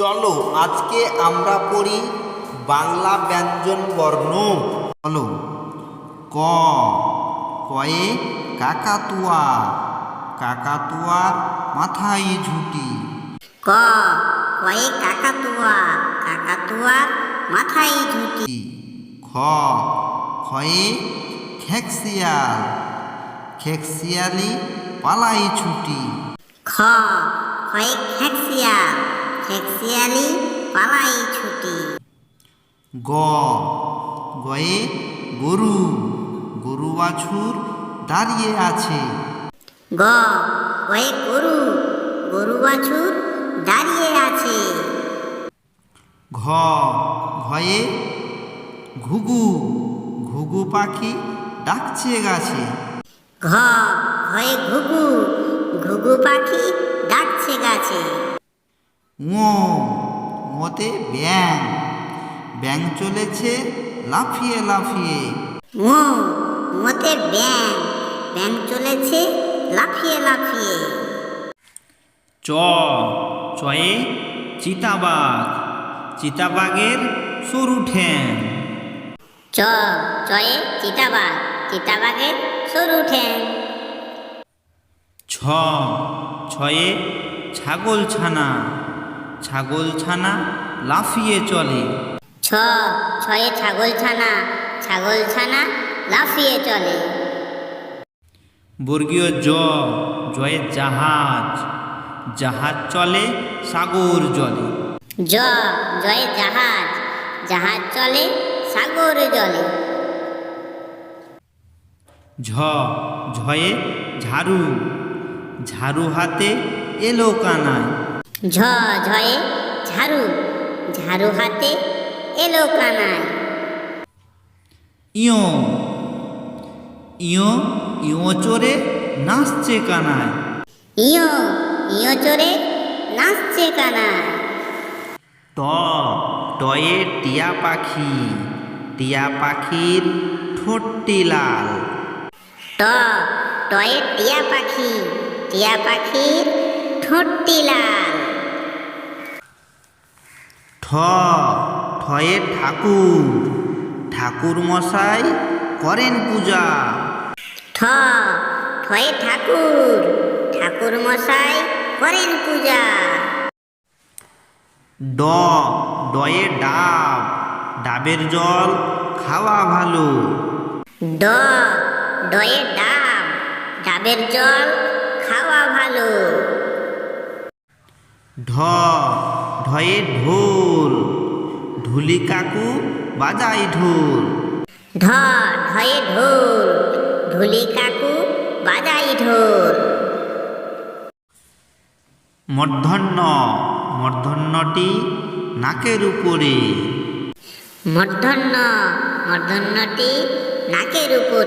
চলো আজকে আমরা পড়ি বাংলা ব্যঞ্জন বর্ণ। চলো। ক। কয়ে কাকাতুয়া। কাকাতুয়ার মাথায় ঝুটি। ক। কয়ে কাকাতুয়া। কাকাতুয়ার মাথায় ঝুঁটি। খ। খয়ে খেকশিয়াল খেকশিয়ালি পালাই ছুটি। খ। কয়ে খেকশিয়াল খেকশিয়ালি পালাই ছুটি। গ গয়ে গরু গরু বাছুর দাঁড়িয়ে আছে। গ কয়ে গরু গরু বাছুর দাঁড়িয়ে আছে। ঘ ঘয়ে ঘুঘু ঘুঘু পাখি ডাকছে গাছে। ঘ ঘয়ে ঘুঘু ঘুঘু পাখি ডাকছে গাছে। ও ওতে ব্যাং ব্যাং চলেছে লাফিয়ে লাফিয়ে। ও মতে ব্যাং ব্যাং চলেছে লাফিয়ে লাফিয়ে। চ চয়ে চিতাবাঘ। চিতাবাঘের সরু ঠ্যাং। চ চয়ে চিতাবাঘ। চিতাবাঘের সরু ঠ্যাং। ছ ছয়ে ছাগল ছানা ছাগল ছানা লাফিয়ে চলে। ছ ছয়ে ছাগল ছানা ছাগল ছানা লাফিয়ে চলে। বর্গীয় জ জয়ে জাহাজ জাহাজ চলে সাগর জলে। জ জয়ে জাহাজ জাহাজ চলে সাগর জলে। ঝ ঝয়ে ঝাড়ু ঝাড়ু হাতে এলো কানায়। ঝ ঝয়ে ঝাড়ু ঝাড়ু হাতে এলো কানায়। ইয়ো ইয়ো ইয়ো চড়ে নাচছে কানায়। ইয়ো ইয়ো চড়ে নাচছে কানায়। ট টয়ে টিয়া পাখি টিয়া পাখির ঠোঁটটি লাল। ট টয়ে টিয়া পাখি টিয়া পাখির ঠোঁটটি লাল। ঠয়ে ঠাকুর। ঠাকুর মশাই করেন পূজা। ঠ ঠয়ে ঠাকুর। ঠাকুর মশাই করেন পূজা। ড ডয়ে ডাব। ডাবের জল খাওয়া ভালো। ড ডয়ে ডাব। ডাবের জল খাওয়া ভালো। ঢ ঢয়ে ঢোল। ঢুলি কাকু বাজাই ঢোল। ঢ ঢয়ে ঢোল। ঢুলি কাকু বাজাই ঢোল। মূর্ধন্য মূর্ধন্যটি নাকের উপরে। মূর্ধন্য মূর্ধন্যটি নাকের উপর।